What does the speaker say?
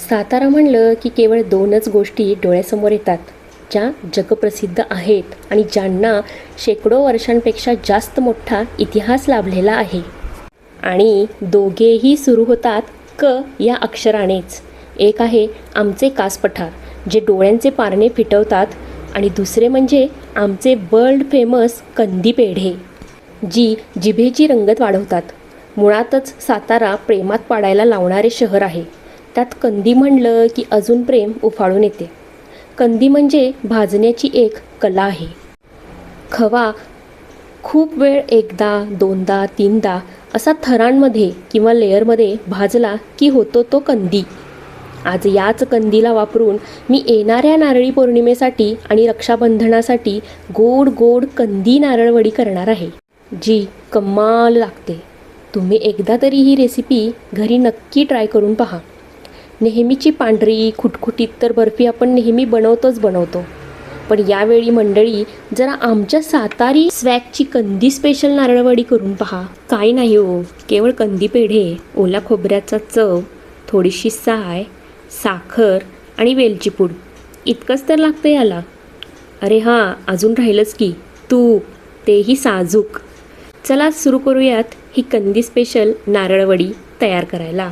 सातारा म्हणलं की केवळ दोनच गोष्टी डोळ्यासमोर येतात ज्या जगप्रसिद्ध आहेत आणि ज्यांना शेकडो वर्षांपेक्षा जास्त मोठा इतिहास लाभलेला आहे. आणि दोघेही सुरू होतात क या अक्षरानेच. एक आहे आमचे कास पठार जे डोळ्यांचे पारणे फिटवतात आणि दुसरे म्हणजे आमचे वर्ल्ड फेमस कंदी पेढे जी जिभेची रंगत वाढवतात. मुळातच सातारा प्रेमात पाडायला लावणारे शहर आहे. त्यात कंदी म्हणलं की अजून प्रेम उफाळून येते. कंदी म्हणजे भाजण्याची एक कला आहे. खवा खूप वेळ एकदा दोनदा तीनदा असा थरांमध्ये किंवा लेअरमध्ये भाजला की होतो तो कंदी. आज याच कंदीला वापरून मी येणाऱ्या नारळी पौर्णिमेसाठी आणि रक्षाबंधनासाठी गोड गोड कंदी नारळवडी करणार आहे. जी कमाल लागते. तुम्ही एकदा तरी ही रेसिपी घरी नक्की ट्राय करून पहा. नेहमीची पांढरी खुटखुटीत तर बर्फी आपण नेहमी बनवतोच बनवतो. पण यावेळी मंडळी जरा आमच्या सातारी स्वॅगची कंदी स्पेशल नारळवडी करून पहा. काय नाही हो केवळ कंदी पेढे ओला खोबऱ्याचा चव थोडीशी साय साखर आणि वेलची पूड. इतकंच तर लागतं याला. अरे हां अजून राहिलंच की. तूप तेही साजूक. चला सुरू करूयात ही कंदी स्पेशल नारळवडी तयार करायला.